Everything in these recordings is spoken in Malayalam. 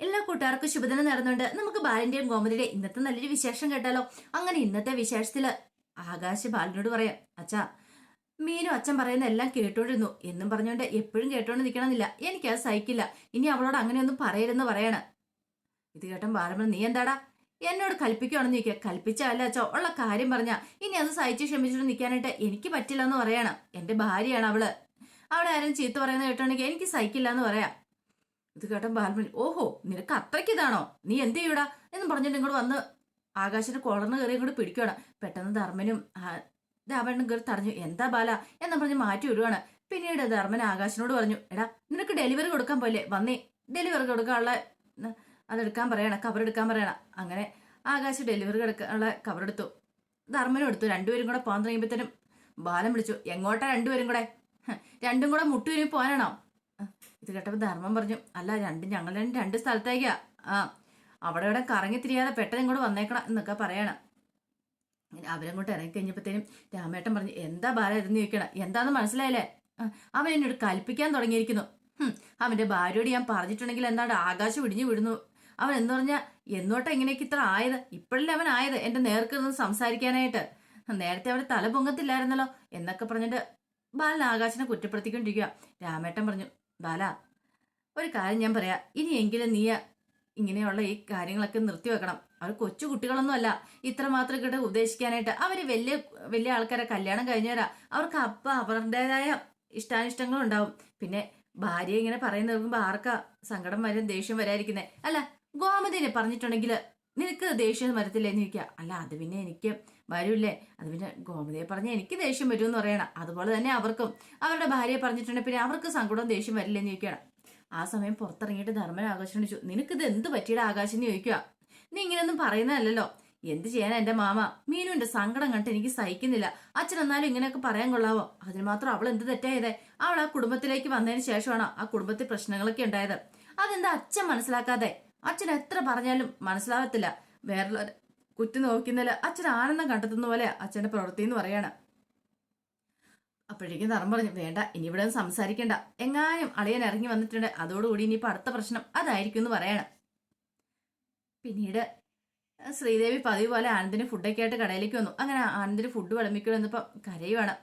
എല്ലാ കൂട്ടുകാർക്കും ശുഭദിനം നടന്നുണ്ട് നമുക്ക് ബാലന്റെയും ഗോമതിയുടെ ഇന്നത്തെ നല്ലൊരു വിശേഷം കേട്ടാലോ? അങ്ങനെ ഇന്നത്തെ വിശേഷത്തിൽ ആകാശ് ബാലനോട് പറയാം അച്ഛാ മീനും അച്ഛൻ പറയുന്ന എല്ലാം കേട്ടോണ്ടിരുന്നു. എന്നും പറഞ്ഞുകൊണ്ട് എപ്പോഴും കേട്ടോണ്ട് നിൽക്കണമെന്നില്ല എനിക്കത് സഹിക്കില്ല. ഇനി അവളോട് അങ്ങനെയൊന്നും പറയരുതെന്ന് പറയണ. ഇത് കേട്ടോ ബാലമ്മ നീ എന്താടാ? എന്നോട് കൽപ്പിക്കുകയാണെന്ന് ചോദിക്കുക കൽപ്പിച്ചല്ല അച്ഛോ ഉള്ള കാര്യം പറഞ്ഞ. ഇനി അത് സഹിച്ച് ക്ഷമിച്ചിട്ട് നിൽക്കാനായിട്ട് എനിക്ക് പറ്റില്ല എന്ന് പറയണം. എന്റെ ഭാര്യയാണ് അവൾ. അവിടെ ആരും ചീത്ത പറയുന്നത് കേട്ടോണ്ടെങ്കിൽ എനിക്ക് സഹിക്കില്ല എന്ന് പറയാം. ഇത് കേട്ടൻ ബാലമണി ഓഹോ നിനക്ക് അത്രയ്ക്ക് ഇതാണോ? നീ എന്ത് ചെയ്യൂടാ? എന്ന് പറഞ്ഞിട്ട് ഇങ്ങോട്ട് വന്ന് ആകാശിന്റെ കോളറിന് കയറി ഇങ്ങോട്ട് പിടിക്കുകയാണ് പെട്ടെന്ന് ധർമ്മനും രാവണനും കയറി തടഞ്ഞു. എന്താ ബാല? എന്ന് പറഞ്ഞ് മാറ്റി വിടുവാണ്. പിന്നീട് ധർമ്മൻ ആകാശിനോട് പറഞ്ഞു എടാ നിനക്ക് ഡെലിവറി കൊടുക്കാൻ പോലെ വന്നേ ഡെലിവറി കൊടുക്കാനുള്ള അതെടുക്കാൻ പറയണം കവറെടുക്കാൻ പറയണം. അങ്ങനെ ആകാശ് ഡെലിവറി എടുക്കാനുള്ള കവറെടുത്തു ധർമ്മനും എടുത്തു. രണ്ടുപേരും കൂടെ പോകാൻ തുടങ്ങിയപ്പോഴത്തേനും ബാലം വിളിച്ചു എങ്ങോട്ടാ രണ്ടുപേരും കൂടെ? രണ്ടും കൂടെ മുട്ടുവരും പോകാനാണോ? ഇത് കേട്ടപ്പോൾ ധർമ്മം പറഞ്ഞു അല്ല രണ്ട് ഞങ്ങൾ രണ്ട് രണ്ട് സ്ഥലത്തേക്കാ. ആ അവിടെ ഇവിടെ കറങ്ങി തിരിയാതെ പെട്ടെന്ന് ഇങ്ങോട്ട് വന്നേക്കണം എന്നൊക്കെ പറയണം. അവരങ്ങോട്ട് ഇറങ്ങി കഴിഞ്ഞപ്പോഴത്തേനും രാമേട്ടൻ പറഞ്ഞു എന്താ ഭാര്യ ഇതെന്ന് ചോദിക്കണം? എന്താന്ന് മനസ്സിലായില്ലേ? അവൻ എന്നോട് കൽപ്പിക്കാൻ തുടങ്ങിയിരിക്കുന്നു. അവന്റെ ഭാര്യയോട് ഞാൻ പറഞ്ഞിട്ടുണ്ടെങ്കിൽ എന്താണ് ആകാശം ഇടിഞ്ഞു വിടുന്നു അവൻ എന്ന് പറഞ്ഞാൽ എന്നോട്ട് എങ്ങനെയൊക്കെ ഇത്ര ആയത്? ഇപ്പോഴല്ലേ അവൻ ആയത്? നേർക്ക് നിന്ന് സംസാരിക്കാനായിട്ട്. നേരത്തെ അവന് തല പൊങ്ങത്തില്ലായിരുന്നല്ലോ എന്നൊക്കെ പറഞ്ഞിട്ട് ബാലൻ ആകാശനെ കുറ്റപ്പെടുത്തിക്കൊണ്ടിരിക്കുക രാമേട്ടൻ പറഞ്ഞു ബാല ഒരു കാര്യം ഞാൻ പറയാം. ഇനിയെങ്കിലും നീ ഇങ്ങനെയുള്ള ഈ കാര്യങ്ങളൊക്കെ നിർത്തി വെക്കണം. അവർ കൊച്ചു കുട്ടികളൊന്നും അല്ല. ഇത്ര മാത്രം കിட்ட ഉപദേശിക്കാനായിട്ട് അവർ വലിയ വലിയ ആൾക്കാരെ കല്യാണം കഴിഞ്ഞവരാ. അവർക്ക് അപ്പ അവരുടേതായ ഇഷ്ടാനിഷ്ടങ്ങളും ഉണ്ടാവും. പിന്നെ ഭാര്യ ഇങ്ങനെ പറയുന്ന നിൽക്കുമ്പോൾ ആർക്കാ സങ്കടം വരും ദേഷ്യം വരാതിരിക്കുന്നത് അല്ല ഗോമതിനെ പറഞ്ഞിട്ടുണ്ടെങ്കിൽ നിനക്ക് ദേഷ്യം വരത്തില്ലേ എന്ന് അല്ല അത് പിന്നെ എനിക്ക് വരൂല്ലേ? അത് പിന്നെ ഗോമതിയെ പറഞ്ഞ എനിക്ക് ദേഷ്യം വരുമെന്ന് പറയണം. അതുപോലെ തന്നെ അവർക്കും. അവരുടെ ഭാര്യയെ പറഞ്ഞിട്ടുണ്ടെങ്കിൽ പിന്നെ അവർക്ക് സങ്കടവും ദേഷ്യം വരില്ലേ എന്ന് ചോദിക്കണം ആ സമയം പുറത്തിറങ്ങിയിട്ട് ധർമ്മൻ ആകാശം ചോദിച്ചു നിനക്കിത് എന്ത് പറ്റിയുടെ ആകാശം എന്ന് ചോദിക്കുക നീ ഇങ്ങനെയൊന്നും പറയുന്നതല്ലല്ലോ. എന്ത് ചെയ്യാനാ എന്റെ മാമ? മീനുവിന്റെ സങ്കടം കണ്ടിട്ട് എനിക്ക് സഹിക്കുന്നില്ല. അച്ഛൻ എന്നാലും ഇങ്ങനെയൊക്കെ പറയാൻ കൊള്ളാവോ? അതിന് മാത്രം അവൾ എന്ത് തെറ്റായതേ? അവൾ ആ കുടുംബത്തിലേക്ക് വന്നതിന് ശേഷമാണ് ആ കുടുംബത്തിൽ പ്രശ്നങ്ങളൊക്കെ ഉണ്ടായത്? അതെന്താ അച്ഛൻ മനസ്സിലാക്കാതെ? അച്ഛൻ എത്ര പറഞ്ഞാലും മനസ്സിലാവത്തില്ല. വേറെ കുറ്റി നോക്കുന്നതിൽ അച്ഛൻ ആനന്ദം കണ്ടെത്തുന്ന പോലെ അച്ഛന്റെ പ്രവൃത്തി എന്ന് പറയാണ്. അപ്പോഴേക്കും തറം പറഞ്ഞു വേണ്ട ഇനി ഇവിടെ സംസാരിക്കണ്ട. എങ്ങാനും അളിയൻ ഇറങ്ങി വന്നിട്ടുണ്ട്. അതോടുകൂടി ഇനിയിപ്പോ അടുത്ത പ്രശ്നം അതായിരിക്കും എന്ന് പറയാണ്. പിന്നീട് ശ്രീദേവി പതിവ് പോലെ ആനന്ദിന് ഫുഡൊക്കെ ആയിട്ട് കടയിലേക്ക് വന്നു. അങ്ങനെ ആനന്ദിന് ഫുഡ് വിളമ്പിക്കണം എന്നപ്പോ കരയുവാണ്.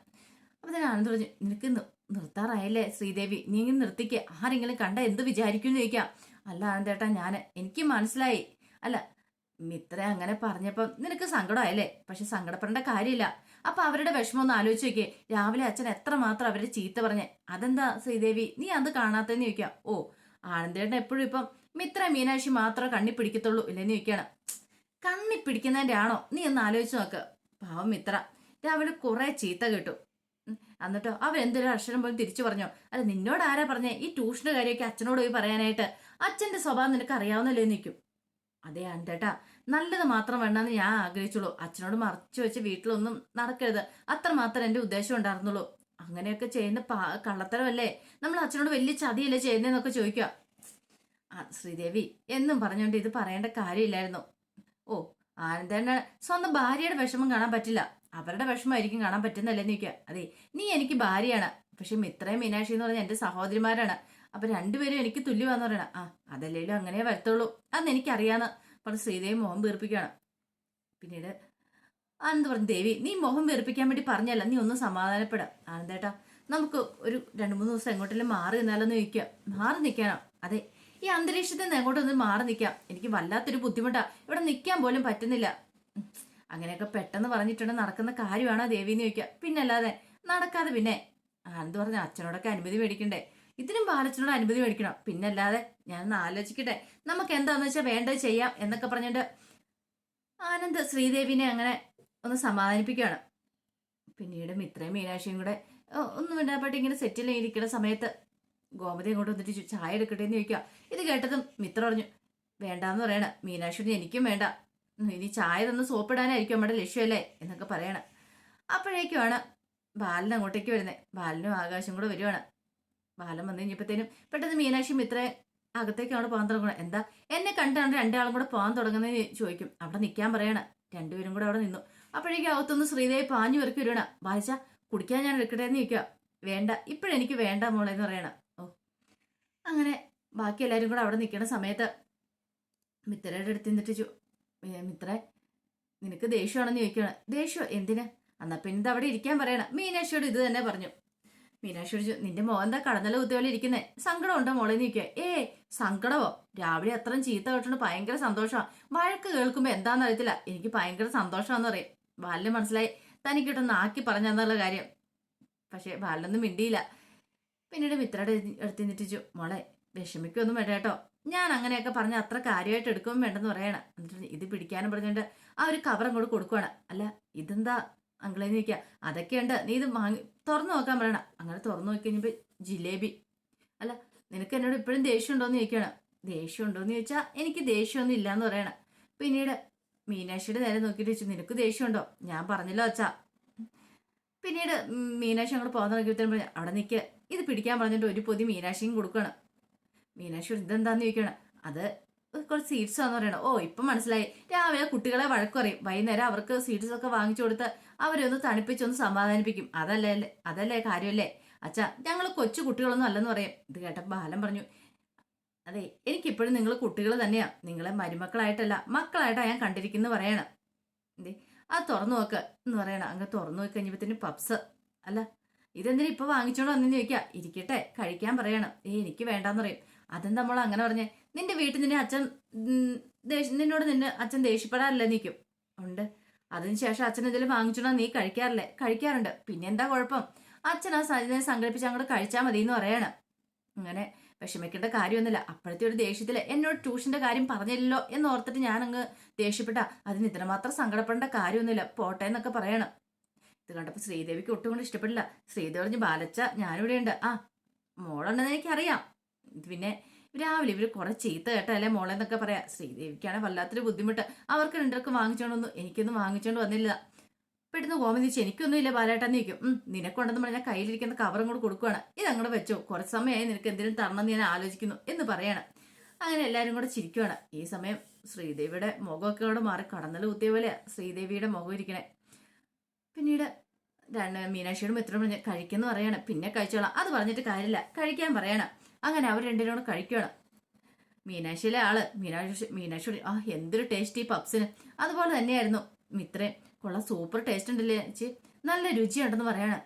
അപ്പൊ തന്നെ ആനന്ദ് പറഞ്ഞു നിനക്ക് നിർത്താറായല്ലേ ശ്രീദേവി? നീ ഇങ്ങനെ നിർത്തിക്ക്. ആരെങ്കിലും കണ്ട എന്ത് വിചാരിക്കും എന്ന് ചോദിക്കാം. അല്ല ആനന്ദേട്ടാ ഞാൻ എനിക്ക് മനസ്സിലായി. അല്ല മിത്ര അങ്ങനെ പറഞ്ഞപ്പം നിനക്ക് സങ്കടമായല്ലേ? പക്ഷെ സങ്കടപ്പെടേണ്ട കാര്യമില്ല. അപ്പൊ അവരുടെ വിഷമം ഒന്ന് ആലോചിച്ച് നോക്കിയേ. രാവിലെ അച്ഛൻ എത്ര മാത്രം അവരെ ചീത്ത പറഞ്ഞേ. അതെന്താ ശ്രീദേവി? നീ അത് കാണാത്തെന്ന് ചോദിക്കാം. ഓ ആനന്ദേട്ടൻ എപ്പോഴും ഇപ്പം മിത്ര മീനാക്ഷി മാത്രം കണ്ണി പിടിക്കത്തുള്ളൂ ഇല്ലെന്ന് ചോദിക്കാണ്. കണ്ണി പിടിക്കുന്നതിന്റെ ആണോ? നീ ഒന്ന് ആലോചിച്ച് നോക്ക്. പാവം മിത്ര. രാവിലെ കുറെ ചീത്ത കേട്ടു. എന്നിട്ടോ അവൻ എന്തൊരു അക്ഷരം പോലും തിരിച്ചു പറഞ്ഞോ? അല്ല നിന്നോട് ആരാ പറഞ്ഞേ? ഈ ട്യൂഷന്റെ കാര്യമൊക്കെ അച്ഛനോട് പോയി പറയാനായിട്ട്. അച്ഛന്റെ സ്വഭാവം നിനക്ക് അറിയാവുന്നല്ലേ നിൽക്കും അതെ ആന്റേട്ടാ നല്ലത് മാത്രം വേണ്ടെന്ന് ഞാൻ ആഗ്രഹിച്ചുള്ളൂ. അച്ഛനോട് മറച്ചു വെച്ച് വീട്ടിലൊന്നും നടക്കരുത്. അത്ര മാത്രം എന്റെ ഉദ്ദേശം ഉണ്ടായിരുന്നുള്ളൂ. അങ്ങനെയൊക്കെ ചെയ്യുന്ന കള്ളത്തരമല്ലേ? നമ്മൾ അച്ഛനോട് വലിയ ചതിയല്ലേ ചെയ്യുന്നതെന്നൊക്കെ ചോദിക്കുക. ആ ശ്രീദേവി എന്നും പറഞ്ഞുകൊണ്ട് ഇത് പറയേണ്ട കാര്യമില്ലായിരുന്നു. ഓ ആനന്ദേണ്ണ സ്വന്തം ഭാര്യയുടെ വിഷമം കാണാൻ പറ്റില്ല. അവരുടെ വിഷമമായിരിക്കും കാണാൻ പറ്റുന്നല്ലേ ചോദിക്കുക. അതെ നീ എനിക്ക് ഭാര്യയാണ്. പക്ഷെ മിത്രയും മീനാക്ഷി എന്ന് പറഞ്ഞ എന്റെ സഹോദരിമാരാണ്. അപ്പൊ രണ്ടുപേരും എനിക്ക് തുല്യമാന്ന് പറയണം. ആ അതല്ലേലും അങ്ങനെ വരത്തുള്ളൂ. അന്ന് എനിക്കറിയാന്ന് പറഞ്ഞ് ശ്രീദേവി മുഖം വീർപ്പിക്കുകയാണ്. പിന്നീട് ആനന്ദ് പറഞ്ഞു ദേവി നീ മോഹം വീർപ്പിക്കാൻ വേണ്ടി പറഞ്ഞല്ല നീ ഒന്ന് സമാധാനപ്പെടാം. ആനന്ദേട്ടാ നമുക്ക് ഒരു രണ്ടു മൂന്ന് ദിവസം എങ്ങോട്ടെങ്കിലും മാറി നിന്നാലൊന്ന് ചോദിക്കാം മാറി നിൽക്കാനോ അതെ ഈ അന്തരീക്ഷത്തിൽ നിന്ന് എങ്ങോട്ടൊന്ന് മാറി നിൽക്കാം. എനിക്ക് വല്ലാത്തൊരു ബുദ്ധിമുട്ടാ. ഇവിടെ നിൽക്കാൻ പോലും പറ്റുന്നില്ല. അങ്ങനെയൊക്കെ പെട്ടെന്ന് പറഞ്ഞിട്ടുണ്ട് നടക്കുന്ന കാര്യമാണോ ദേവി എന്ന് ചോദിക്കുക പിന്നല്ലാതെ നടക്കാതെ പിന്നെ ആനന്ദ് പറഞ്ഞു അച്ഛനോടൊക്കെ അനുമതി മേടിക്കണ്ടേ? ഇതിനും ബാലച്ചനോട് അനുമതി മേടിക്കണം. പിന്നല്ലാതെ ഞാനൊന്ന് ആലോചിക്കട്ടെ. നമുക്ക് എന്താന്ന് വെച്ചാൽ വേണ്ടത് ചെയ്യാം എന്നൊക്കെ പറഞ്ഞിട്ട് ആനന്ദ് ശ്രീദേവിനെ അങ്ങനെ ഒന്ന് സമാധാനിപ്പിക്കുകയാണ്. പിന്നീട് മിത്രയും മീനാക്ഷിയും കൂടെ ഒന്നും വേണ്ടപ്പെട്ട് ഇങ്ങനെ സെറ്റിൽ ഇരിക്കുന്ന സമയത്ത്? ഗോമതി അങ്ങോട്ട് വന്നിട്ട് ചായ എടുക്കട്ടെ എന്ന് ചോദിക്കുക. ഇത് കേട്ടതും മിത്ര പറഞ്ഞു വേണ്ടാന്ന് പറയണ. മീനാക്ഷിയോട് എനിക്കും വേണ്ട. ഇനി ചായ തന്ന് സോപ്പിടാനായിരിക്കും നമ്മുടെ ലക്ഷ്യമല്ലേ? എന്നൊക്കെ പറയണം. അപ്പോഴേക്കുമാണ് ബാലൻ അങ്ങോട്ടേക്ക് വരുന്നത് ബാലനും ആകാശം കൂടെ വരുവാണ്. ബാലൻ വന്നു കഴിഞ്ഞപ്പോഴത്തേനും പെട്ടെന്ന് മീനാക്ഷി മിത്ര അകത്തേക്കാണ് പോകാൻ തുടങ്ങണം എന്താ? എന്നെ കണ്ടാണ് രണ്ടാളും കൂടെ പോകാൻ തുടങ്ങുന്നതെന്ന് ചോദിക്കും. അവിടെ നിൽക്കാൻ പറയണ. രണ്ടുപേരും കൂടെ അവിടെ നിന്നു. അപ്പോഴേക്കും അകത്തൊന്ന് ശ്രീദേവി പാഞ്ഞു വരക്കി വരുവാണ് ബാലിച്ച കുടിക്കാൻ ഞാൻ എടുക്കട്ടെ എന്ന് ചോദിക്കുക. വേണ്ട. ഇപ്പോഴെനിക്ക് വേണ്ട മോളെ എന്ന് പറയണ. ഓ. അങ്ങനെ ബാക്കി എല്ലാവരും കൂടെ അവിടെ നിൽക്കുന്ന സമയത്ത് മിത്രയുടെ അടുത്ത് നിന്നിട്ട് ചോ മിത്ര നിനക്ക് ദേഷ്യമാണെന്ന് ചോദിക്കുകയാണ്. ദേഷ്യം? എന്തിന്? എന്നാ പിന്നെ അവിടെ ഇരിക്കാൻ പറയണം. മീനാക്ഷിയോട് ഇത് തന്നെ പറഞ്ഞു. മീനാക്ഷിയോട് ചോ- നിന്റെ മോൻ എന്താ കടന്നല കുത്തിയോലെ ഇരിക്കുന്നേ? സങ്കടം ഉണ്ടോ മോളെ നിൽക്കുക ഏ സങ്കടമോ? രാവിലെ അത്രയും ചീത്ത കേട്ടോണ്ട് ഭയങ്കര സന്തോഷമാണ് വഴക്ക് കേൾക്കുമ്പോ എന്താണെന്ന് അറിയത്തില്ല എനിക്ക് ഭയങ്കര സന്തോഷമാണെന്ന് പറയും. ബാലിന് മനസ്സിലായി. തനിക്കിട്ടൊന്ന് ആക്കി പറഞ്ഞെന്നുള്ള കാര്യം. പക്ഷേ ബാലനൊന്നും മിണ്ടിയില്ല. പിന്നീട് മിത്രയുടെ അടുത്ത് നിന്നിട്ടിച്ചു മോളെ വിഷമിക്കൊന്നും വേണ്ട കേട്ടോ. ഞാൻ അങ്ങനെയൊക്കെ പറഞ്ഞ അത്ര കാര്യമായിട്ട് എടുക്കുകയും വേണ്ടെന്ന് പറയണം. എന്നിട്ട് ഇത് പിടിക്കാനും പറഞ്ഞുകൊണ്ട് ആ ഒരു കവർ അങ്ങോട്ട് കൊടുക്കുവാണ്. അല്ല ഇതെന്താ? അങ്കിളേന്ന് ചോദിക്കുക അതൊക്കെയുണ്ട്. നീ ഇത് വാങ്ങി തുറന്നു നോക്കാൻ പറയണം. അങ്ങനെ തുറന്നു നോക്കി കഴിഞ്ഞപ്പോൾ ജിലേബി. അല്ല നിനക്ക് എന്നോട് ഇപ്പോഴും ദേഷ്യം ഉണ്ടോന്ന് ചോദിക്കണം ദേഷ്യം ഉണ്ടോന്ന് ചോദിച്ചാൽ എനിക്ക് ദേഷ്യമൊന്നും ഇല്ലാന്ന് പറയണം. പിന്നീട് മീനാക്ഷിയുടെ നേരെ നോക്കിയിട്ട് ചോദിച്ചു നിനക്ക് ദേഷ്യമുണ്ടോ? ഞാൻ പറഞ്ഞല്ലോ അച്ഛാ. പിന്നീട് മീനാക്ഷി അങ്ങോട്ട് പോകാൻ നോക്കിയപ്പോഴും പറഞ്ഞു അവിടെ നിൽക്കുക ഇത് പിടിക്കാൻ പറഞ്ഞിട്ട് ഒരു പൊതി മീനാക്ഷിയും കൊടുക്കണം മീനാക്ഷി ഇതെന്താന്ന് ചോദിക്കണം അത് കുറച്ച് സീഡ്സ് എന്ന് പറയണം. ഓ ഇപ്പം മനസ്സിലായി. രാവിലെ കുട്ടികളെ വഴക്ക് പറയും. വൈകുന്നേരം അവർക്ക് സീഡ്സ് ഒക്കെ വാങ്ങിച്ചു കൊടുത്ത് അവരെ ഒന്ന് തണുപ്പിച്ചൊന്ന് സമാധാനിപ്പിക്കും. അതല്ലേ അതല്ലേ കാര്യമല്ലേ? അച്ഛാ ഞങ്ങൾ കൊച്ചു കുട്ടികളൊന്നും അല്ലെന്ന് പറയും. ഇത് കേട്ടപ്പോൾ ബാലൻ പറഞ്ഞു അതെ എനിക്കിപ്പോഴും നിങ്ങൾ കുട്ടികൾ തന്നെയാ. നിങ്ങളെ മരുമക്കളായിട്ടല്ല മക്കളായിട്ടാ ഞാൻ കണ്ടിരിക്കുന്നു പറയണം. എന്തേ അത് തുറന്നു നോക്ക് എന്ന് പറയണം. അങ്ങ് തുറന്നു നോക്കി കഴിഞ്ഞപ്പോഴത്തേനും പപ്സ് അല്ല ഇതെന്തിനാ ഇപ്പൊ വാങ്ങിച്ചോണ്ട് വന്നെന്ന് ചോദിക്കാം. ഇരിക്കട്ടെ കഴിക്കാൻ പറയണം. ഏ എനിക്ക് വേണ്ടാന്ന് പറയും. അതെന്താ നമ്മൾ അങ്ങനെ പറഞ്ഞേ? നിന്റെ വീട്ടിൽ നിന്നെ അച്ഛൻ നിന്നോട് നിന്നെ അച്ഛൻ ദേഷ്യപ്പെടാറില്ല നിൽക്കും ഉണ്ട്. അതിനുശേഷം അച്ഛൻ എന്തെങ്കിലും വാങ്ങിച്ചോണ്ടാ നീ കഴിക്കാറില്ലേ? കഴിക്കാറുണ്ട്. പിന്നെ എന്താ കുഴപ്പം? അച്ഛൻ ആ സജിനെ സംഘടിപ്പിച്ച് അങ്ങോട്ട് കഴിച്ചാൽ മതി എന്ന് പറയണം. അങ്ങനെ വിഷമിക്കേണ്ട കാര്യമൊന്നുമില്ല. അപ്പോഴത്തെ ഒരു ദേഷ്യത്തിൽ എന്നോട് ട്യൂഷന്റെ കാര്യം പറഞ്ഞില്ലല്ലോ എന്ന് ഓർത്തിട്ട് ഞാൻ അങ്ങ് ദേഷ്യപ്പെട്ട. അതിന് ഇത്രമാത്രം സങ്കടപ്പെടേണ്ട കാര്യമൊന്നുമില്ല. പോട്ടെ എന്നൊക്കെ പറയണം. ഇത് കണ്ടപ്പോൾ ശ്രീദേവിക്ക് ഒട്ടും കൊണ്ട് ഇഷ്ടപ്പെടില്ല. ശ്രീദേവി പറഞ്ഞ് ബാലച്ച ഞാനിവിടെ ഉണ്ട് ആ മോളുണ്ടെന്ന് എനിക്കറിയാം. പിന്നെ രാവിലെ ഇവർ കുറെ ചീത്ത കേട്ടല്ലേ മോളെ എന്നൊക്കെ പറയാം. ശ്രീദേവിക്കാണ് വല്ലാത്തൊരു ബുദ്ധിമുട്ട്. അവർക്ക് രണ്ടർക്ക് വാങ്ങിച്ചോണ്ടൊന്നും എനിക്കൊന്നും വാങ്ങിച്ചോണ്ട് വന്നില്ല. പെട്ടെന്ന് ഗോമതി ചോദിച്ചു എനിക്കൊന്നും ഇല്ല ബാലേട്ടാന്ന് ചോദിക്കും. ഉം നിനക്കുണ്ടെന്ന് പറഞ്ഞാൽ കയ്യിലിരിക്കുന്ന കവറും കൂടെ കൊടുക്കുവാണ്. ഇത് അങ്ങോട്ട് വെച്ചോ. കുറച്ച് സമയമായി നിനക്ക് എന്തെങ്കിലും തരണം എന്ന് ഞാൻ ആലോചിക്കുന്നു എന്ന് പറയണം. അങ്ങനെ എല്ലാവരും കൂടെ ചിരിക്കുവാണ്. ഈ സമയം ശ്രീദേവിയുടെ മുഖമൊക്കെ അവിടെ മാറി കടന്നൽ കുത്തിയ പോലെയാ ശ്രീദേവിയുടെ മുഖം ഇരിക്കണേ. പിന്നീട് രണ്ട് മീനാക്ഷിയോടും എത്ര കഴിക്കുന്നു പറയണം. പിന്നെ കഴിച്ചോളാം. അത് പറഞ്ഞിട്ട് കാര്യമില്ല. കഴിക്കാൻ പറയണം. അങ്ങനെ അവർ രണ്ടിനും കൂടെ കഴിക്കണം മീനാക്ഷിയിലെ ആൾ മീനാക്ഷി മീനാക്ഷി ആ എന്തൊരു ടേസ്റ്റ് ഈ പപ്സിന് അതുപോലെ തന്നെയായിരുന്നു. മിത്രേ കൊള്ള സൂപ്പർ ടേസ്റ്റ് ഉണ്ടല്ലേ ചേച്ചി. നല്ല രുചിയുണ്ടെന്ന് പറയണം.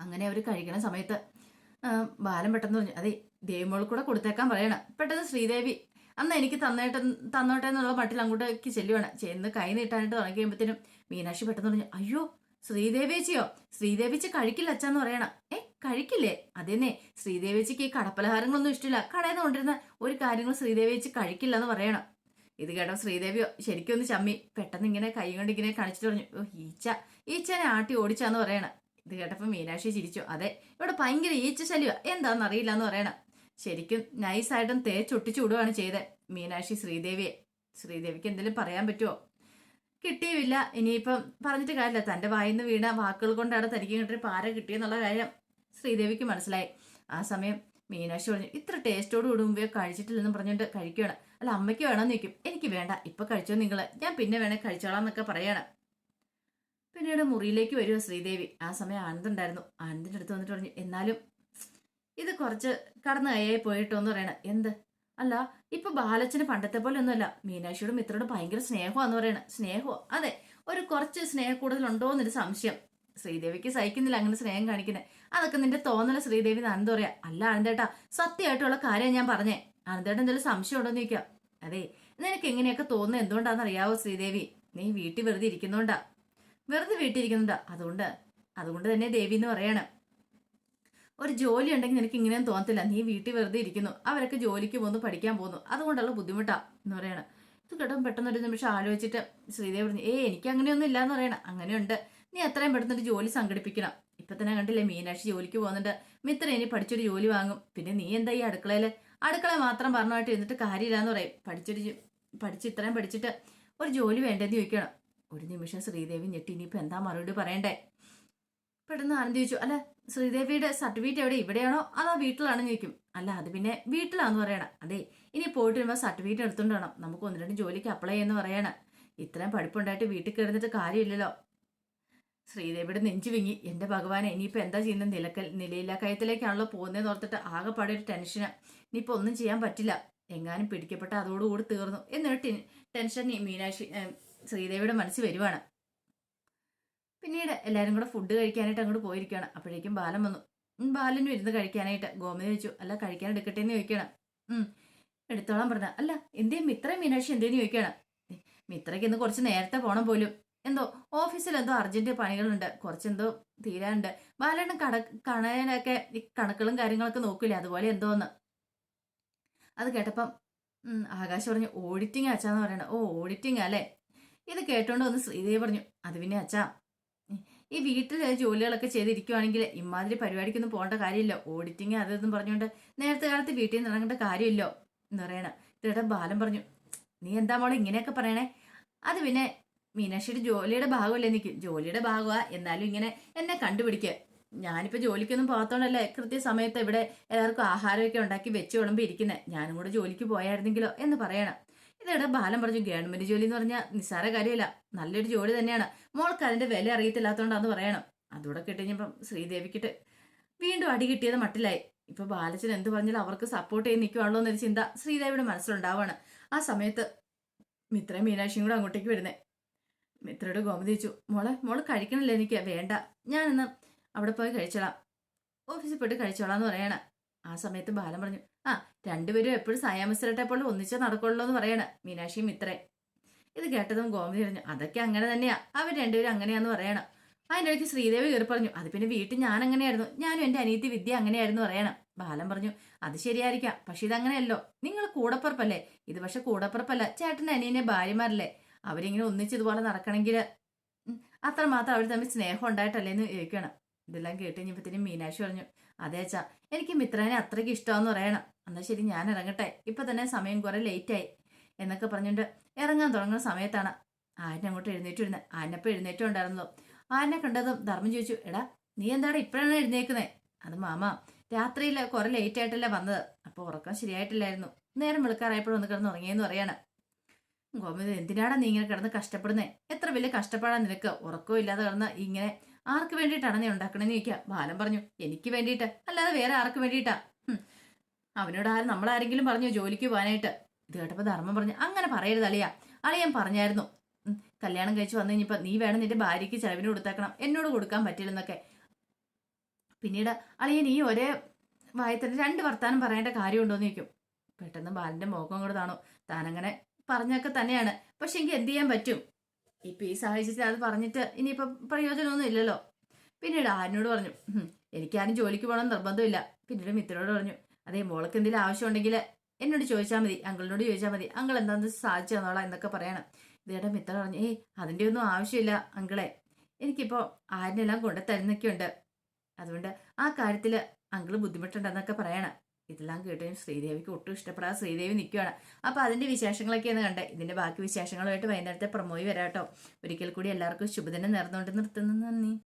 അങ്ങനെ അവർ കഴിക്കണ സമയത്ത് ബാലം പെട്ടെന്ന് പറഞ്ഞു അതെ ദേവിമോൾ കൂടെ കൊടുത്തേക്കാൻ പറയണം. പെട്ടെന്ന് ശ്രീദേവി അന്ന് എനിക്ക് തന്നേട്ട് തന്നോട്ടെ എന്നുള്ള മട്ടിൽ അങ്ങോട്ടേക്ക് ചെല്ലുവാണ്. ചെന്ന് കൈ നീട്ടാനായിട്ട് തുടങ്ങി കഴിയുമ്പത്തേനും മീനാക്ഷി പെട്ടെന്ന് പറഞ്ഞു അയ്യോ ശ്രീദേവേച്ചിയോ ശ്രീദേവിച്ച് കഴിക്കില്ല അച്ഛന്ന് പറയണം. ഏ കഴിക്കില്ലേ? അതേന്നെ. ശ്രീദേവേച്ചിക്ക് ഈ കടപ്പലഹാരങ്ങളൊന്നും ഇഷ്ടമില്ല കടയിൽ നിന്ന് കൊണ്ടിരുന്ന ഒരു കാര്യങ്ങൾ ശ്രീദേവേച്ചി കഴിക്കില്ല എന്ന് പറയണം. ഇത് കേട്ടോ ശ്രീദേവിയോ ശരിക്കും ഒന്ന് ചമ്മി. പെട്ടെന്ന് ഇങ്ങനെ കൈ കൊണ്ട് ഇങ്ങനെ കാണിച്ചിട്ട് പറഞ്ഞു ഓ ഈച്ച. ഈച്ചനെ ആട്ടി ഓടിച്ചാന്ന് പറയണം. ഇത് കേട്ടപ്പോൾ മീനാക്ഷി ചിരിച്ചു. അതെ ഇവിടെ ഭയങ്കര ഈച്ച ശല്യ എന്താന്ന് അറിയില്ല എന്ന് പറയണം. ശരിക്കും നൈസായിട്ടും തേച്ചൊട്ടിച്ചു വിടുകയാണ് ചെയ്തത് മീനാക്ഷി ശ്രീദേവിയെ. ശ്രീദേവിക്ക് എന്തെങ്കിലും പറയാൻ പറ്റുമോ കിട്ടിയുമില്ല ഇനിയിപ്പം പറഞ്ഞിട്ട് കാര്യമില്ല. തന്റെ വായിന്ന് വീണ വാക്കുകൾ കൊണ്ടാണ് തനിക്ക് ഇങ്ങോട്ടൊരു പാര കിട്ടിയെന്നുള്ള കാര്യം. ശ്രീദേവിക്ക് മനസ്സിലായി. ആ സമയം മീനാക്ഷി പറഞ്ഞു ഇത്ര ടേസ്റ്റോട് കൂടി മുമ്പേ കഴിച്ചിട്ടില്ലെന്ന് പറഞ്ഞിട്ട് കഴിക്കുകയാണ് അല്ല അമ്മയ്ക്ക് വേണമെന്ന് നിൽക്കും എനിക്ക് വേണ്ട. ഇപ്പൊ കഴിച്ചോ നിങ്ങൾ ഞാൻ പിന്നെ വേണേ കഴിച്ചോളാം എന്നൊക്കെ പറയാണ്. പിന്നീട് മുറിയിലേക്ക് വരുമോ ശ്രീദേവി. ആ സമയം ആനന്ദുണ്ടായിരുന്നു ആനന്ദിന്റെ അടുത്ത് വന്നിട്ട് പറഞ്ഞു എന്നാലും ഇത് കുറച്ച് കടന്നു കയ്യായി പോയിട്ടോന്ന് പറയണം. എന്ത്? അല്ല ഇപ്പൊ ബാലച്ചന് പണ്ടത്തെ പോലെ ഒന്നുമല്ല. മീനാക്ഷിയോടും മിത്രോടും ഭയങ്കര സ്നേഹമാന്ന് പറയണ. സ്നേഹമോ? അതെ ഒരു കുറച്ച് സ്നേഹ കൂടുതലുണ്ടോ എന്നൊരു സംശയം. ശ്രീദേവിക്ക് സഹിക്കുന്നില്ല അങ്ങനെ സ്നേഹം കാണിക്കുന്നത് അതൊക്കെ നിന്റെ തോന്നല ശ്രീദേവി ആനന്ദ പറയാ അല്ല ആനന്ദേട്ടാ സത്യമായിട്ടുള്ള കാര്യം ഞാൻ പറഞ്ഞേ. ആനന്ദേട്ടൻ എന്തെങ്കിലും സംശയം ഉണ്ടോ എന്ന് ചോദിക്കാം. അതെ നിനക്ക് എങ്ങനെയൊക്കെ തോന്നുന്നത് എന്തുകൊണ്ടാന്ന് അറിയാവോ ശ്രീദേവി? നീ വീട്ടിൽ വെറുതെ ഇരിക്കുന്നോണ്ടാ. വെറുതെ വീട്ടിൽ ഇരിക്കുന്നുണ്ടാ. അതുകൊണ്ട് അതുകൊണ്ട് തന്നെ ദേവി എന്ന് പറയാണ്. ഒരു ജോലി ഉണ്ടെങ്കിൽ നിനക്ക് ഇങ്ങനെയും തോന്നത്തില്ല. നീ വീട്ടിൽ വെറുതെ ഇരിക്കുന്നു. അവരൊക്കെ ജോലിക്ക് പോകുന്നു പഠിക്കാൻ പോകുന്നു. അതുകൊണ്ടുള്ള ബുദ്ധിമുട്ടാ എന്ന് പറയണം. ഇത് കേട്ടോ പെട്ടെന്ന് ഒരു നിമിഷം ആലോചിച്ചിട്ട് ശ്രീദേവി പറഞ്ഞു ഏ എനിക്ക് അങ്ങനെയൊന്നും ഇല്ലാന്ന് പറയണം. അങ്ങനെയുണ്ട്. നീ എത്രയും പെട്ടെന്ന് ഒരു ജോലി സംഘടിപ്പിക്കണം. ഇപ്പൊ തന്നെ കണ്ടില്ലേ മീനാക്ഷി ജോലിക്ക് പോകുന്നുണ്ട്. മിത്ര ഇനി പഠിച്ചൊരു ജോലി വാങ്ങും. പിന്നെ നീ എന്താ ഈ അടുക്കളയിൽ അടുക്കള മാത്രം പറഞ്ഞായിട്ട് ഇരുന്നിട്ട് കാര്യമില്ലാന്ന് പറയും. പഠിച്ചൊരു പഠിച്ച് ഇത്രയും പഠിച്ചിട്ട് ഒരു ജോലി വേണ്ടെന്ന് ചോദിക്കണം. ഒരു നിമിഷം ശ്രീദേവി ഞെട്ടി. ഇനിയിപ്പോ എന്താ മറുപടി പറയണ്ടേ? പെട്ടെന്ന് ആനന്ദ് ചോദിച്ചു അല്ല ശ്രീദേവിയുടെ സർട്ടിഫിക്കറ്റ് എവിടെ? ഇവിടെയാണോ? അതാ വീട്ടിലാണെന്ന് ചോദിക്കും. അല്ല അത് പിന്നെ വീട്ടിലാണെന്ന് പറയണം. അതെ ഇനി പോയിട്ട് വരുമ്പോൾ സർട്ടിഫിക്കറ്റ് എടുത്തോണ്ട് വേണം നമുക്ക് ഒന്ന് രണ്ട് ജോലിക്ക് അപ്ലൈ ചെയ്യുന്ന പറയണം. ഇത്രയും പഠിപ്പുണ്ടായിട്ട് വീട്ടിൽ കയറുന്നിട്ട് കാര്യമില്ലല്ലോ. ശ്രീദേവിയുടെ നെഞ്ചു വിങ്ങി. എന്റെ ഭഗവാനെ ഇനിയിപ്പോ എന്താ ചെയ്യുന്നത്? നിലക്കൽ നിലയില്ല കയത്തിലേക്കാണല്ലോ പോകുന്നതെന്ന് ഓർത്തിട്ട് ആകെപ്പാടെ ഒരു ടെൻഷന് ഇനിയിപ്പോൾ ഒന്നും ചെയ്യാൻ പറ്റില്ല. എങ്ങാനും പിടിക്കപ്പെട്ട അതോടുകൂടി തീർന്നു. എന്നൊരു ടെൻ ടെൻഷൻ മീനാക്ഷി ശ്രീദേവിയുടെ മനസ്സിൽ വരുവാണ്. പിന്നീട് എല്ലാവരും കൂടെ ഫുഡ് കഴിക്കാനായിട്ട് അങ്ങോട്ട് പോയിരിക്കുകയാണ്. അപ്പോഴേക്കും ബാലൻ വന്നു. ബാലന് ഇരുന്ന് കഴിക്കാനായിട്ട്. ഗോമതി ചോദിച്ചു അല്ല കഴിക്കാൻ എടുക്കട്ടെ എന്ന് ചോദിക്കണം എടുത്തോളാൻ പറഞ്ഞ അല്ല എന്തേ മിത്ര മീനാക്ഷി എന്തേന്ന് ചോദിക്കണം മിത്രയ്ക്ക് ഇന്ന് കുറച്ച് നേരത്തെ പോണം പോലും. എന്തോ ഓഫീസിൽ എന്തോ അർജന്റ് പണികളുണ്ട്. കുറച്ചെന്തോ തീരാനുണ്ട്. ബാലേട്ടൻ കട കണയനൊക്കെ ഈ കണക്കുകളും കാര്യങ്ങളൊക്കെ നോക്കില്ലേ അതുപോലെ എന്തോന്ന്? അത് കേട്ടപ്പം ആകാശ് പറഞ്ഞു ഓഡിറ്റിംഗ് അച്ഛാന്ന് പറയണ. ഓ ഓഡിറ്റിംഗ് അല്ലേ? ഇത് കേട്ടോണ്ട് ഒന്ന് ശ്രീദേവി പറഞ്ഞു അത് പിന്നെ അച്ഛാ. ഈ വീട്ടിലെ ജോലികളൊക്കെ ചെയ്തിരിക്കുവാണെങ്കിൽ ഇമാതിരി പരിപാടിക്കൊന്നും പോകേണ്ട കാര്യമില്ല. ഓഡിറ്റിംഗ് അതെന്നും പറഞ്ഞുകൊണ്ട് നേരത്തെ കാലത്ത് വീട്ടിൽ നിന്ന് ഇറങ്ങേണ്ട കാര്യമില്ലോ. എന്ന് പറയണ. ഇതേടെ ബാലൻ പറഞ്ഞു നീ എന്താ മോളെ ഇങ്ങനെയൊക്കെ പറയണേ? അത് പിന്നെ മീനാക്ഷിയുടെ ജോലിയുടെ ഭാഗമല്ലേ എനിക്ക്? ജോലിയുടെ ഭാഗമാ. എന്നാലും ഇങ്ങനെ എന്നെ കണ്ടുപിടിക്കുക ഞാനിപ്പോ ജോലിക്കൊന്നും പോകാത്തോണ്ടല്ലേ കൃത്യസമയത്ത് ഇവിടെ എല്ലാവർക്കും ആഹാരമൊക്കെ ഉണ്ടാക്കി വെച്ച് വിളമ്പി ഇരിക്കുന്നത് ഞാനും കൂടെ ജോലിക്ക് പോയായിരുന്നെങ്കിലോ എന്ന് പറയണം. ഇതിടെ ബാലം പറഞ്ഞു ഗവൺമെന്റ് ജോലി എന്ന് പറഞ്ഞാൽ നിസ്സാര കാര്യമില്ല. നല്ലൊരു ജോലി തന്നെയാണ്. മോൾക്ക് അതിന്റെ വില അറിയത്തില്ലാത്തോണ്ടാന്ന് പറയണം. അതുകൂടെ കിട്ടിഞ്ഞപ്പം ശ്രീദേവിക്കിട്ട് വീണ്ടും അടി കിട്ടിയത് മട്ടിലായി. ഇപ്പൊ ബാലച്ചൻ എന്ത് പറഞ്ഞാലും അവർക്ക് സപ്പോർട്ട് ചെയ്ത് നിൽക്കുവാണല്ലോ എന്നൊരു ചിന്ത ശ്രീദേവിയുടെ മനസ്സിലുണ്ടാവാണ്. ആ സമയത്ത് മിത്രയും മീനാക്ഷിയും കൂടെ അങ്ങോട്ടേക്ക് വരുന്നേ. മിത്രയുടെ ഗോമതി ചോദിച്ചു മോളെ മോൾ കഴിക്കണില്ല എനിക്ക്? വേണ്ട ഞാനിന്ന് അവിടെ പോയി കഴിച്ചോളാം. ഓഫീസിൽ പോയിട്ട് കഴിച്ചോളാം എന്ന് പറയണ. ആ സമയത്ത് ബാലൻ പറഞ്ഞു ആ രണ്ടുപേരും എപ്പോഴും സായാമസരട്ടെ പോലെ ഒന്നിച്ചേ നടക്കുള്ളൂ എന്ന് പറയണ മീനാക്ഷിയും മിത്രയും. ഇത് കേട്ടതും ഗോമതി പറഞ്ഞു അതൊക്കെ അങ്ങനെ തന്നെയാ അവർ രണ്ടുപേരും അങ്ങനെയാന്ന് പറയണം. അതിന്റെ ഇടയ്ക്ക് ശ്രീദേവി കയറി പറഞ്ഞു അത് പിന്നെ വീട്ടിൽ ഞാൻ അങ്ങനെയായിരുന്നു ഞാനും എന്റെ അനീതി വിദ്യ അങ്ങനെയായിരുന്നു പറയണം. ബാലൻ പറഞ്ഞു അത് ശരിയായിരിക്കാം പക്ഷെ ഇതങ്ങനെയല്ലോ നിങ്ങൾ കൂടപ്പുറപ്പല്ലേ? ഇത് പക്ഷെ കൂടപ്പുറപ്പല്ല ചേട്ടന്റെ അനിയനെ ഭാര്യമാരല്ലേ? അവരിങ്ങനെ ഒന്നിച്ച് ഇതുപോലെ നടക്കണമെങ്കിൽ അത്രമാത്രം അവർ തമ്മിൽ സ്നേഹം ഉണ്ടായിട്ടല്ലേ എന്ന് ചോദിക്കണം ഇതെല്ലാം കേട്ട് കഴിഞ്ഞപ്പോഴത്തേനും മീനാക്ഷി പറഞ്ഞു അതേച്ചാ അച്ഛാ എനിക്ക് മിത്രനെ അത്രയ്ക്ക് ഇഷ്ടമാന്ന് പറയണം. എന്നാൽ ശരി ഞാൻ ഇറങ്ങട്ടെ. ഇപ്പം തന്നെ സമയം കുറേ ലേറ്റായി എന്നൊക്കെ പറഞ്ഞുകൊണ്ട് ഇറങ്ങാൻ തുടങ്ങുന്ന സമയത്താണ് ആന അങ്ങോട്ട് എഴുന്നേറ്റിരുന്നത് ആനപ്പം എഴുന്നേറ്റും ഉണ്ടായിരുന്നല്ലോ ആനെ കണ്ടതും ധർമ്മം ചോദിച്ചു എടാ നീ എന്താണ് ഇപ്പോഴാണ് എഴുന്നേക്കുന്നത് അത് മാമ രാത്രിയിൽ കുറേ ലേറ്റ് ആയിട്ടല്ലേ വന്നത്. അപ്പോൾ ഉറക്കം ശരിയായിട്ടില്ലായിരുന്നു. നേരം വെളുക്കാറായപ്പോഴും ഒന്ന് കിടന്ന് ഉറങ്ങിയെന്ന് പറയാണ്. ഗോമതി എന്തിനാടാ നീ ഇങ്ങനെ കിടന്ന് കഷ്ടപ്പെടുന്നേ? എത്ര വലിയ കഷ്ടപ്പാടാ നിനക്ക്. ഉറക്കവും ഇല്ലാതെ കിടന്ന് ഇങ്ങനെ ആർക്ക് വേണ്ടിയിട്ടാണ് നീ ഉണ്ടാക്കണെന്ന് ചോദിക്കുക ബാലൻ പറഞ്ഞു എനിക്ക് വേണ്ടിയിട്ട്. അല്ലാതെ വേറെ ആർക്ക് വേണ്ടിയിട്ടാ. അവനോട് ആരും നമ്മളാരെങ്കിലും പറഞ്ഞു ജോലിക്ക് പോകാനായിട്ട്. ഇത് കേട്ടപ്പോൾ ധർമ്മം പറഞ്ഞു അങ്ങനെ പറയരുത് അളിയ. അളിയൻ പറഞ്ഞായിരുന്നു. കല്യാണം കഴിച്ച് വന്നു കഴിഞ്ഞപ്പോൾ നീ വേണം നിന്റെ ഭാര്യയ്ക്ക് ചെലവിന് കൊടുത്തേക്കണം. എന്നോട് കൊടുക്കാൻ പറ്റില്ലെന്നൊക്കെ. പിന്നീട് അളിയൻ ഈ ഒരേ വായത്തിന് രണ്ട് വർത്താനം പറയേണ്ട കാര്യമുണ്ടോന്ന് ചോദിക്കും. പെട്ടെന്ന് ബാലന്റെ മുഖം കൂടെ താനങ്ങനെ പറഞ്ഞൊക്കെ തന്നെയാണ്. പക്ഷെ എനിക്ക് എന്ത് ചെയ്യാൻ പറ്റും? ഇപ്പൊ ഈ സാഹചര്യത്തിൽ അത് പറഞ്ഞിട്ട് ഇനിയിപ്പോ പ്രയോജനമൊന്നും ഇല്ലല്ലോ. പിന്നീട് ആരിനോട് പറഞ്ഞു "ഹും, എനിക്കാരും ജോലിക്ക് പോകണം നിർബന്ധമില്ല. പിന്നീട് മിത്രനോട് പറഞ്ഞു അതേ മോൾക്ക് എന്തെങ്കിലും ആവശ്യമുണ്ടെങ്കിൽ എന്നോട് ചോദിച്ചാൽ മതി അങ്കിളിനോട് ചോദിച്ചാൽ മതി. അങ്കിൾ എന്താന്ന് സാധിച്ചു തന്നോളാം എന്നൊക്കെ പറയണം. ഇതേടെ മിത്ര പറഞ്ഞു ഏയ് അതിന്റെ ഒന്നും ആവശ്യമില്ല അങ്കിളെ. എനിക്കിപ്പോൾ ആരിനെല്ലാം കൊണ്ട് തരുന്നൊക്കെയുണ്ട് അതുകൊണ്ട് ആ കാര്യത്തിൽ അങ്കിൾ ബുദ്ധിമുട്ടുണ്ടെന്നൊക്കെ പറയണം. ഇതെല്ലാം കേട്ടതിന് ശ്രീദേവിക്ക് ഒട്ടും ഇഷ്ടപ്പെടാതെ ശ്രീദേവി നിൽക്കുകയാണ് അപ്പോൾ അതിന്റെ വിശേഷങ്ങളൊക്കെയാണ് കണ്ടത് ഇതിന്റെ ബാക്കി വിശേഷങ്ങളുമായിട്ട് വൈകുന്നേരത്തെ പ്രമോയി വരാട്ടോ. ഒരിക്കൽ കൂടി എല്ലാവർക്കും ശുഭദിനം നേർന്നുകൊണ്ട് നിർത്തുന്നു. നന്ദി.